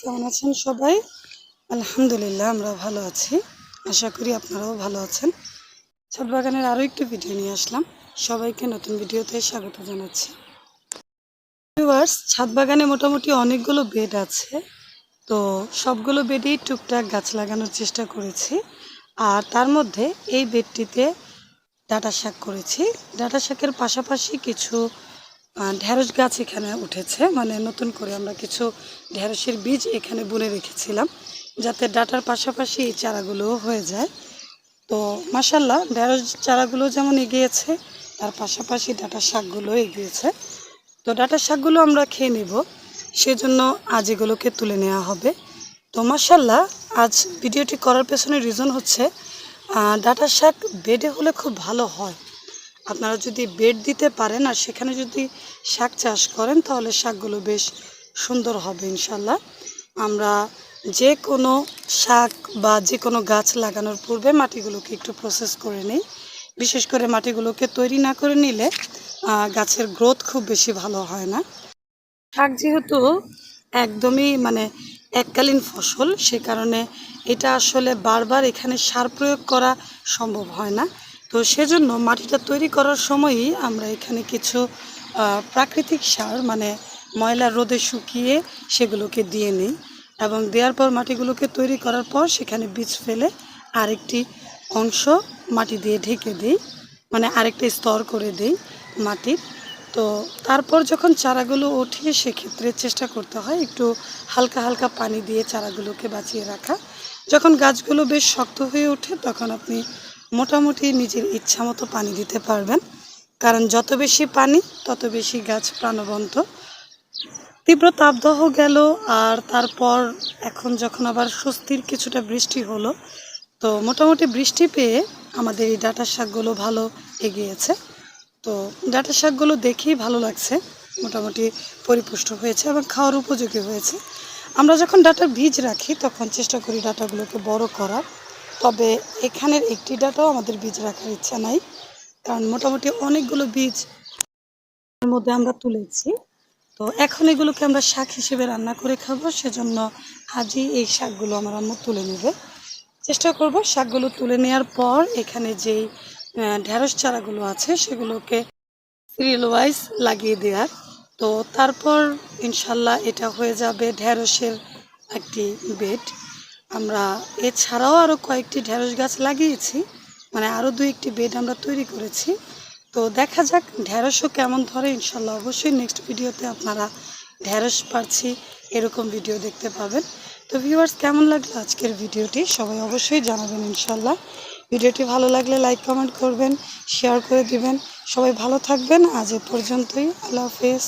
কেমন আছেন সবাই? আলহামদুলিল্লাহ, আমরা ভালো আছি। আশা করি আপনারাও ভালো আছেন। ছাদ বাগানের আরও একটি ভিডিও নিয়ে আসলাম। সবাইকে নতুন ভিডিওতে স্বাগত জানাচ্ছি। ভিউয়ার্স ছাদ বাগানে মোটামুটি অনেকগুলো বেড আছে। তো সবগুলো বেডেই টুকটাক গাছ লাগানোর চেষ্টা করেছি। আর তার মধ্যে এই বেডটিতে ডাটা শাক করেছি। ডাটা শাকের পাশাপাশি কিছু ঢেঁড়স গাছ এখানে উঠেছে। মানে নতুন করে আমরা কিছু ঢেঁড়সের বীজ এখানে বুনে রেখেছিলাম, যাতে ডাটার পাশাপাশি এই চারাগুলোও হয়ে যায়। তো মাসাল্লাহ ঢেঁড়স চারাগুলো যেমন এগিয়েছে, তার পাশাপাশি ডাটা শাকগুলো এগিয়েছে। তো ডাটা শাকগুলো আমরা খেয়ে নেব, সেজন্য আজ এগুলোকে তুলে নেওয়া হবে। তো মাসাল্লাহ আজ ভিডিওটি করার পেছনে রিজন হচ্ছে ডাটা শাক বেডে হলে খুব ভালো হয়। আপনারা যদি বেড দিতে পারেন আর সেখানে যদি শাক চাষ করেন, তাহলে শাকগুলো বেশ সুন্দর হবে ইনশাল্লাহ আমরা যে কোনো শাক বা যে কোনো গাছ লাগানোর পূর্বে মাটিগুলোকে একটু প্রসেস করে নিই। বিশেষ করে মাটিগুলোকে তৈরি না করে নিলে গাছের গ্রোথ খুব বেশি ভালো হয় না। শাক যেহেতু একদমই মানে এককালীন ফসল, সে কারণে এটা আসলে বারবার এখানে সার প্রয়োগ করা সম্ভব হয় না। তো সেজন্য মাটিটা তৈরি করার সময়ই আমরা এখানে কিছু প্রাকৃতিক সার মানে ময়লা রোদে শুকিয়ে সেগুলোকে দিয়ে নিই এবং দেওয়ার পর মাটিগুলোকে তৈরি করার পর সেখানে বীজ ফেলে আরেকটি অংশ মাটি দিয়ে ঢেকে দিই মানে আরেকটা স্তর করে দিই মাটির। তো তারপর যখন চারাগুলো ওঠে সেক্ষেত্রে চেষ্টা করতে হয় একটু হালকা হালকা পানি দিয়ে চারাগুলোকে বাঁচিয়ে রাখা। যখন গাছগুলো বেশ শক্ত হয়ে ওঠে তখন আপনি মোটামুটি নিজের ইচ্ছা মতো পানি দিতে পারবেন। কারণ যত বেশি পানি, তত বেশি গাছ প্রাণবন্ত। তীব্র তাপদাহ গেল আর তারপর এখন যখন আবার স্বস্তির কিছুটা বৃষ্টি হলো, তো মোটামুটি বৃষ্টি পেয়ে আমাদের এই ডাটা শাকগুলো ভালো এগিয়েছে। তো ডাটা শাকগুলো দেখেই ভালো লাগছে, মোটামুটি পরিপুষ্ট হয়েছে এবং খাওয়ার উপযোগী হয়েছে। আমরা যখন ডাটার বীজ রাখি, তখন চেষ্টা করি ডাটাগুলোকে বড় করার। তবে এখানের একটি ডাটাও আমাদের বীজ রাখার ইচ্ছা নাই, কারণ মোটামুটি অনেকগুলো বীজ মধ্যে আমরা তুলেছি। তো এখন এগুলোকে আমরা শাক হিসেবে রান্না করে খাব, সেজন্য আজই এই শাকগুলো আমার আম্মু তুলে নেবে। চেষ্টা করব শাকগুলো তুলে নেওয়ার পর এখানে যেই ঢেঁড়স চারাগুলো আছে সেগুলোকে সিরিয়াল ওয়াইজ লাগিয়ে দেওয়ার। তো তারপর ইনশাল্লাহ এটা হয়ে যাবে ঢেঁড়সের একটি বেড। আমরা এছাড়াও আরও কয়েকটি ঢেঁড়স গাছ লাগিয়েছি মানে আরও দু একটি বেড আমরা তৈরি করেছি। তো দেখা যাক ঢেঁড়সও কেমন ধরে, ইনশাল্লাহ অবশ্যই নেক্সট ভিডিওতে আপনারা ঢেঁড়স পারছি এরকম ভিডিও দেখতে পাবেন। তো ভিউয়ার্স কেমন লাগল আজকের ভিডিওটি সবাই অবশ্যই জানাবেন, ইনশাল্লাহ। ভিডিওটি ভালো লাগলে লাইক কমেন্ট করবেন শেয়ার করে দিবেন। সবাই ভালো থাকবেন। আজ এ পর্যন্তই, আল্লাহ হাফেজ।